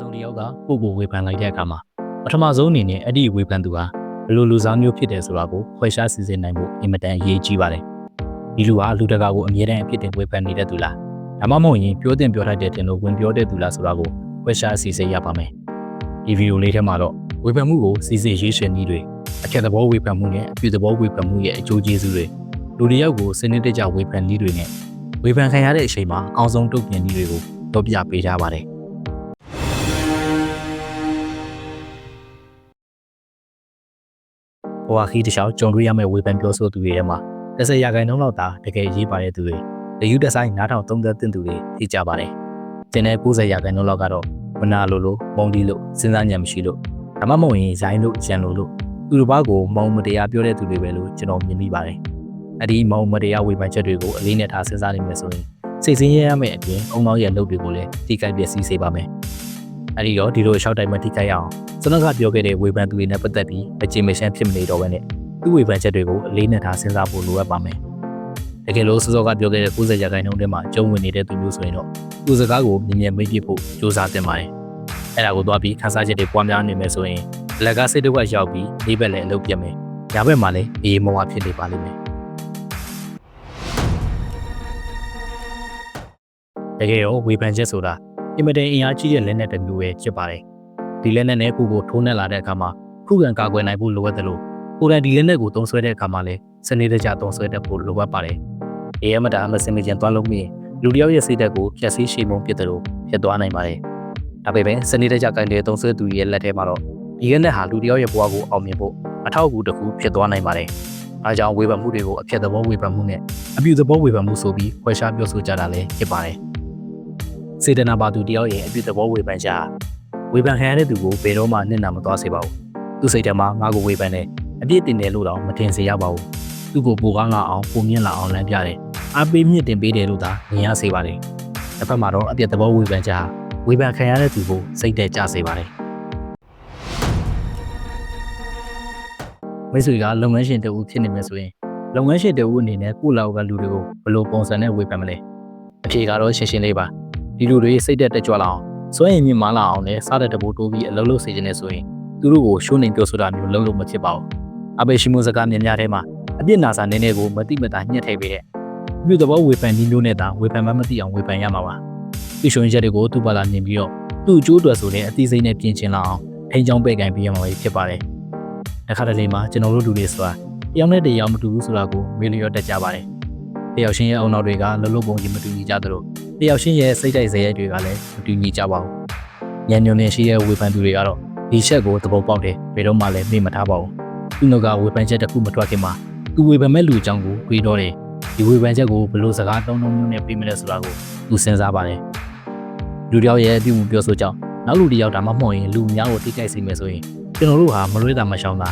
စုံတစ်ယောက်ကကိုယ့်ကိုဝေဖန်လိုက်တဲ့အခါမှာပထမဆုံးအနေနဲ့အဲ့ဒီဝေဖန်သူဟာဘယ်လိုလူစားမျိုးဖြစ်တယ်ဆိုတာကိုခွဲခြားစီစဉ်နိုင်ဖို့အင်မတန်အရေးကြီးပါတယ်ဒီလူဟာလူတကာကိုအမြဲတမ်းအဖြစ်တင်ဝေဖန်နေတဲ့သူလားဒါမှမဟုတ်ရင်ပြောတင်ပြောထိုက်တဲ့တင်လို့ဝင်ပြောတဲ့သူလားဆိုတာကိုခွဲခြားစီစဉ်ရပါမယ်ဒီဗီဒီယိုလေးထဲမှာတော့ဝေဖန်မှုကိုစီစဉ်ရေးရှင်နည်းတွေအထက်သဘောဝေဖန်မှုနဲ့အပြည့်သဘောဝေဖန်မှုရဲ့အကျိုးကျေးဇူးတွေလူတစ်ယောက်ကိုစနစ်တကျဝေဖန်နည်းတွေနဲ့ဝေဖန်ခံရတဲ့အချိန်မှာအအောင်ဆုံးတုတ်ပြန်နည်းတွေကိုတော့ပြပေးထားပါတယ် ဘဝခီးတစ်လျှောက်ကြုံတွေ့ရမယ့်ဝေဖန်ပြောဆိုသူတွေထဲမှာ30ရာခိုင်နှုန်းလောက်သာတကယ်ရေးပါတဲ့သူတွေတယူတဆိုင်နားထောင်သုံးသက်တဲ့သူတွေသိကြပါတယ်။ကျန်တဲ့90ရာခိုင်နှုန်းလောက်ကတော့မနာလိုလိုမုံဒီလိုစဉ်းစားဉာဏ်မရှိလို့ဒါမှမဟုတ်ရင်ဇိုင်းလို့ရန်လို့လို့သူတို့ဘာကိုမုံမတရားပြောတဲ့သူတွေပဲလို့ကျွန်တော်မြင်မိပါတယ်။အဲ့ဒီမုံမတရားဝေဖန်ချက်တွေကိုအလေးနဲ့ထားစဉ်းစားနိုင်မယ်ဆိုရင်စိတ်ဆင်းရဲရမယ့်အပြင်အုံနောက်ရဲ့လုပ်တွေကိုလည်းတိကျပြည့်စည်စေပါမယ်။ အဲ့ဒီတော့ဒီလိုအလျှောက်တိုင်းမှာတိကျရအောင်ကျွန်တော်ကပြောခဲ့တဲ့ဝေဖန်သူတွေနဲ့ပတ်သက်ပြီးအချိန်မရှမ်းဖြစ်မနေတော့ဘဲနဲ့သူ့ဝေဖန်ချက်တွေကိုအလေးနက်ထားစဉ်းစားဖို့လိုအပ်ပါမယ်။တကယ်လို့စောစောကပြောခဲ့တဲ့90ရာခိုင်နှုန်းထဲမှာကျုံဝင်နေတဲ့သူမျိုးဆိုရင်တော့သူစကားကိုမြင်မြင်မိတ်ပြဖို့စူးစမ်းတင်ပါတယ်။အဲ့ဒါကိုသွားပြီးခန်းစားချက်တွေပွားများနေမယ်ဆိုရင်လက်ကစိတ်တစ်ဝက်ရောက်ပြီးဒီဘက်လည်းအလုပ်ပြတ်မယ်။ညာဘက်မှာလည်းအေးမောဝဖြစ်နေပါလိမ့်မယ်။တကယ်ရောဝေဖန်ချက်ဆိုတာ အင်မတန်အင်အားကြီးတဲ့လက်နက်တစ်မျိုးပဲဖြစ်ပါတယ်။ဒီလက်နက်နဲ့ကိုကိုထိုးနှက်လာတဲ့အခါမှာခုခံကာကွယ်နိုင်ဖို့လိုအပ်တယ်လို့ကိုယ်တိုင်ဒီလက်နက်ကိုသုံးဆွဲတဲ့အခါမှာလည်းစနစ်တကျသုံးဆွဲတတ်ဖို့လိုအပ်ပါတယ်။အေးမတာမစင်မကျန်သွားလို့မရင်လူတစ်ယောက်ရဲ့စိတ်ဓာတ်ကိုဖျက်ဆီးရှေ့မုံပစ်တယ်လို့ဖြစ်သွားနိုင်ပါတယ်။ဒါပေမဲ့စနစ်တကျကင်တဲ့သုံးဆွဲသူရဲ့လက်ထဲမှာတော့ဒီလက်နက်ဟာလူတစ်ယောက်ရဲ့ဘဝကိုအောင်မြင်ဖို့အထောက်အကူတစ်ခုဖြစ်သွားနိုင်ပါတယ်။အားကြောင့်ဝေဖန်မှုတွေကိုအဖြစ်သဘောဝေဖန်မှုနဲ့အပြုသဘောဝေဖန်မှုဆိုပြီးခွဲခြားပြောဆိုကြတာလည်းဖြစ်ပါတယ်။ စေတနာပါသူတစ်ယောက်ရဲ့အပြုသဘောဝေဖန်ချက်ဟာဝေဖန်ခံရတဲ့သူကိုဘယ်တော့မှနစ်နာမသွားစေပါဘူး။သူ့စိတ်ထဲမှာငါ့ကိုဝေဖန်တယ်အပြစ်တင်တယ်လို့တော့မတင်စေရပါဘူး။သူ့ကိုပိုကားငါအောင်ပုံမြင့်လာအောင်လမ်းပြတယ်။အားပေးမြင့်တင်ပေးတယ်လို့သာမြင်ရစေပါတယ်။တစ်ဖက်မှာတော့အပြစ်သဘောဝေဖန်ချက်ဟာဝေဖန်ခံရတဲ့သူကိုစိတ်သက်ကြစေပါတယ်။မိတ်ဆွေကလုပ်ငန်းရှင်တဦးဖြစ်နေမယ်ဆိုရင်လုပ်ငန်းရှင်တဦးအနေနဲ့ကိုယ့်လောက်ကလူတွေကိုဘယ်လိုပုံစံနဲ့ဝေဖန်မလဲ။အဖြေကတော့ရှင်းရှင်းလေးပါ။ ဒီလူတွေစိတ်သက်တက်ကြွလာအောင်စွမ်းရည်မြင့်မားလာအောင်နဲ့စားတဲ့တဘူတိုးပြီးအလုံးလုံးစေခြင်းနဲ့ဆိုရင်သူတို့ကိုရှိုးနေပြောဆိုတာမျိုးလုံးလုံးမဖြစ်ပါဘူး။အဘေရှိမိုစကားမြင်များထဲမှာအပြစ်နာစာနည်းနည်းကိုမတိမတာညှက်ထည့်ပေးတဲ့ပြုသဘောဝေဖန်ဒီမျိုးနဲ့သာဝေဖန်မှမသိအောင်ဝေဖန်ရမှာပါ။သူရှင်ချက်တွေကိုသူ့ဘာသာမြင်ပြီးတော့သူ့အကျိုးအတွက်ဆိုတဲ့အသိစိတ်နဲ့ပြင်ချင်လာအောင်ထိန်ချောင်းပဲ့ကန်ပေးရမှာပဲဖြစ်ပါတယ်။တစ်ခါတလေမှာကျွန်တော်တို့လူတွေဆိုတာတယောက်နဲ့တယောက်မတူဘူးဆိုတာကိုမေးလျော့တတ်ကြပါတယ်။တယောက်ချင်းရဲ့အုံနောက်တွေကလှုပ်လှုပ်ပုံကြီးမတူညီကြသလို တယောက်ချင်းရဲ့စိတ်တိုက်စရိုက်တွေကလည်းမတူညီကြပါဘူး။ညံညွန်နေရှိတဲ့ဝေဖန်သူတွေကတော့ဒီချက်ကိုသဘောပေါက်တယ်ဘယ်တော့မှလည်းမေ့မထားပါဘူး။သူတို့ကဝေဖန်ချက်တစ်ခုမထွက်ခင်မှာသူဝေဖန်မဲ့လူအကြောင်းကိုတွေးတော့တယ်။ဒီဝေဖန်ချက်ကိုဘယ်လိုစကားသုံးလုံးမျိုးနဲ့ပြီးမလဲဆိုတာကိုသူစဉ်းစားပါတယ်။လူတစ်ယောက်ရဲ့အပြုမှုပြောဆိုကြောင်းနောက်လူတစ်ယောက်ဒါမှမဟုတ်ရင်လူအများကိုတိကျစေမယ်ဆိုရင်ကျွန်တော်တို့ဟာမလွဲတာမရှောင်တာ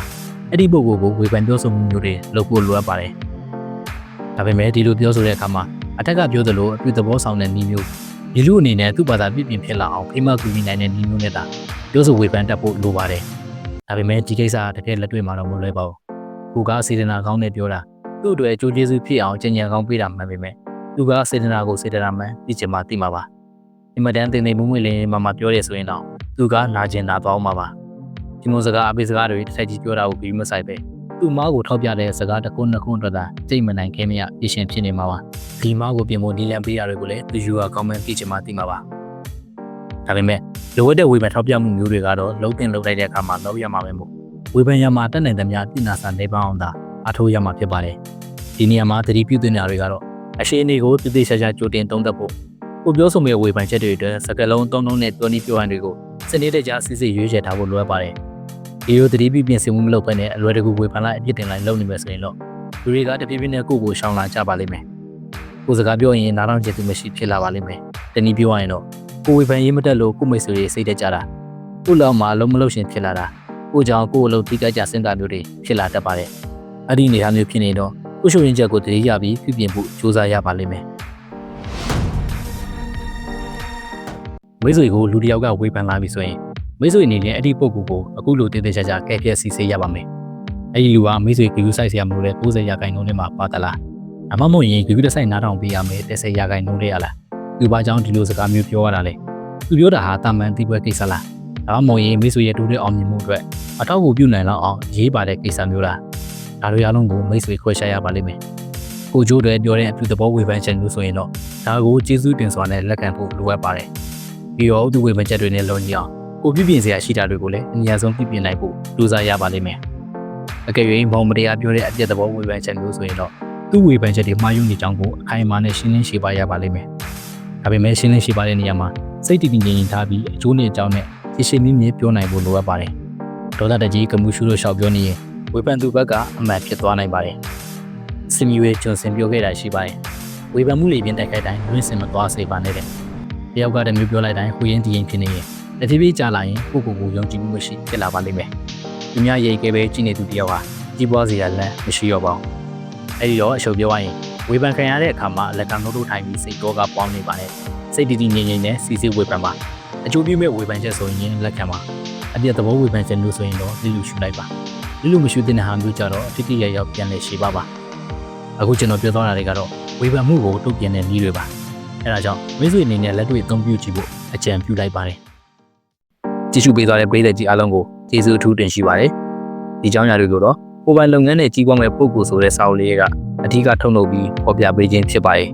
အဲ့ဒီပုဂ္ဂိုလ်ကိုဝေဖန်ပြောဆိုမှုမျိုးတွေလုပ်ဖို့လိုအပ်ပါတယ်။ဒါပေမဲ့ဒီလိုပြောဆိုတဲ့အခါမှာ အထက်ကပြောသလိုအပြုသဘောဆောင်တဲ့နည်းမျိုးဒီလူအနေနဲ့သူ့ဘာသာပြည့်ပြည့်ဖြစ်လာအောင်ဖိမကူညီနိုင်တဲ့နည်းမျိုးနဲ့သာပြောဆိုဝေဖန်တတ်ဖို့လိုပါတယ်။ဒါပေမဲ့ဒီကိစ္စကတကယ်လက်တွေ့မှာတော့မလွယ်ပါဘူး။ကိုကစေတနာကောင်းနဲ့ပြောတာသူ့အတွက်အကျိုးကျေးဇူးဖြစ်အောင်ကြင်ကြံကောင်းပေးတာမှန်ပေမဲ့သူကစေတနာကိုစေတနာမှန်သိချင်မှသိမှာပါ။အင်မတန်တင်နေမှုမွေလေးမမပြောရဆိုရင်တော့သူကနာကျင်နာသွားမှာပါ။ဒီမျိုးစကားအပိစကားတွေတစ်ဆက်ကြီးပြောတာကိုပြီးမဆိုင်ပဲသူ့မားကိုထောက်ပြတဲ့စကားတစ်ခုနှစ်ခုအတွက်သာစိတ်မနိုင်ခဲမရပြရှင်ဖြစ်နေမှာပါ။ ဒီမားကိုပြင်ဖို့နီလန်ပေးရတွေကိုလည်းသူယူဟာကောင်းမှန်းသိချင်မှသိမှာပါ။ဒါပေမဲ့လိုအပ်တဲ့ဝေဖန်ထောက်ပြမှုမျိုးတွေကတော့လုံးတင်လုံးလိုက်တဲ့အခါမှာလောက်ရမှာပဲမို့ဝေဖန်ရမှာတက်နိုင်သမျှပြည်နာစာနေပအောင်သာအထိုးရမှာဖြစ်ပါတယ်ဒီနေရာမှာသတိပြုသင့်တာတွေကတော့အရှိအနေကိုပြည့်ပြည့်ချာချာကြိုတင်သုံးသပ်ဖို့ကိုပြောဆိုမဲ့ဝေဖန်ချက်တွေအတွက်စကလုံးသုံးလုံးနဲ့တွန်းပြီးပြောဟန်တွေကိုစနစ်တကျစစ်စစ်ရွေးချယ်ထားဖို့လိုအပ်ပါတယ်ဒီလိုသတိပြုပြင်ဆင်မှုမလုပ်ဘဲနဲ့အလွယ်တကူဝေဖန်လိုက်အပြစ်တင်လိုက်လုပ်နေမယ်ဆိုရင်တော့လူတွေကတဖြည်းဖြည်းနဲ့ကိုယ့်ကိုရှောင်လာကြပါလိမ့်မယ် ကိုယ်စကားပြောရင်နားထောင်ချက်သူမရှိဖြစ်လာပါလိမ့်မယ်တနည်းပြောရရင်တော့ကိုဝေဖန်ရေးမတက်လို့ကိုမိတ်ဆွေတွေစိတ်တက်ကြတာကိုလောက်မှလုံးမလုံးရှင်ဖြစ်လာတာကိုကြောင့်ကိုအလုပ်ထိကကြစဉ်းစားမျိုးတွေဖြစ်လာတတ်ပါတယ်အဲ့ဒီနေရာမျိုးဖြစ်နေတော့ကိုရှိုရင်ချက်ကိုတတိယပြီးပြုပြင်ဖို့စူးစမ်းရပါလိမ့်မယ်မိတ်ဆွေကိုလူတစ်ယောက်ကဝေဖန်လာပြီဆိုရင်မိတ်ဆွေအနေနဲ့အဲ့ဒီပုံကူကိုအခုလိုတည်တည်ချာချာကဲပြည့်စီစေးရပါမယ်အဲ့ဒီလူကမိတ်ဆွေဂယူဆိုင်ဆရာမလို့လဲ90ရာခိုင်နှုန်းနဲ့မှပါတလား အမမဟုတ်ရင်ဂယူတစ်ဆိုင်နားထောင်ပေးရမယ်30ရာခိုင်နှုန်းလေးရလားသူဘာကြောင့်ဒီလိုစကားမျိုးပြောရတာလဲသူပြောတာဟာတာမန်တိပွဲကိစ္စလားဒါမှမဟုတ်ရင်မိတ်ဆွေရဲ့တိုးတဲ့အောင်မြင်မှုအတွက်အထောက်အကူပြုနိုင်လောက်အောင်ရေးပါတဲ့ကိစ္စမျိုးလားဒါတွေအားလုံးကိုမိတ်ဆွေခွဲခြားရပါလိမ့်မယ်ကိုကျိုးတွေပြောတဲ့အပြုသဘောဝေဖန်ချက်မျိုးဆိုရင်တော့ဒါကိုကျေးဇူးတင်စွာနဲ့လက်ခံဖို့လိုအပ်ပါတယ်ပြီးတော့သူဝေဖန်ချက်တွေနဲ့လုံညီအောင်ကိုပြပြင်စရာရှိတာတွေကိုလည်းအများဆုံးပြပြင်နိုင်ဖို့ကြိုးစားရပါလိမ့်မယ်အကယ်၍မောင်မတရားပြောတဲ့အပြစ်သဘောဝေဖန်ချက်မျိုးဆိုရင်တော့ သူ့ဝေဖန်ချက်တွေမှားယွင်းနေကြောင်းကိုအခိုင်အမာနဲ့ရှင်းလင်းရှင်းပါရပါလိမ့်မယ်ဒါပေမဲ့ရှင်းလင်းရှင်းပါတဲ့နေရာမှာစိတ်တည်တည်ငြိမ်ငြိမ်ထားပြီးအကျိုးနဲ့အကြောင်းနဲ့ရှင်းရှင်းလင်းလင်းပြောနိုင်ဖို့လိုအပ်ပါတယ်ဒေါသတကြီးကမှုရှုလို့ရှောက်ပြောနေရင်ဝေဖန်သူဘက်ကအမှန်ဖြစ်သွားနိုင်ပါတယ်စင်မီဝေကျွန်စင်ပြောခဲ့တာရှိပါတယ်ဝေဖန်မှုလေးပြင်းတိုက်ခိုက်တိုင်းလွင့်စင်မသွားစေပါနဲ့တဲ့တယောက်ကတမျိုးပြောလိုက်တိုင်းဟူရင်းတည်ရင်ဖြစ်နေရင်တစ်ဖြည်းဖြည်းကြာလာရင်ကိုယ့်ကိုယ်ကိုယုံကြည်မှုမရှိဖြစ်လာပါလိမ့်မယ်သူများရိတ်ခဲပဲကြည့်နေသူတယောက်ဟာကြီးပွားစေရလမ်းမရှိတော့ပါဘူး အဲဒီတော့အရှုပ်ပြောရရင်ဝေဖန်ခံရတဲ့အခါမှာလက်ကံလို့ထိုင်ပြီးစိတ်တော့ကပေါင်းနေပါနဲ့စိတ်တည်တည်ငြိမ်ငြိမ်နဲ့စီစီဝေဖန်ပါအကျိုးပြုမဲ့ဝေဖန်ချက်ဆိုရင်လက်ခံပါအပြည့်သဘောဝေဖန်ချက်မျိုးဆိုရင်တော့လူလူရှုလိုက်ပါလူလူမရှုတဲ့ဟာမျိုးကြတော့အတိတ်ရရောက်ပြန်လဲရှိပါပါအခုကျွန်တော်ပြောသွားတာတွေကတော့ဝေဖန်မှုကိုတုတ်ပြန်တဲ့နည်းတွေပါအဲဒါကြောင့်မိတ်ဆွေအနေနဲ့လက်တွေ့အသုံးပြုကြည့်ဖို့အကြံပြုလိုက်ပါတယ်ကြည့်ရှုပေးသွားတဲ့ပရိသတ်ကြီးအားလုံးကိုကျေးဇူးအထူးတင်ရှိပါတယ်ဒီကြောင်းရာတွေကိုတော့ ကိုယ်ပိုင်လုပ်ငန်းနဲ့ကြီးပွားမဲ့ပုံကိုဆိုတဲ့စာအုပ်လေးကအထူးကထုတ်လုပ်ပြီးဖော်ပြပေးခြင်းဖြစ်ပါတယ်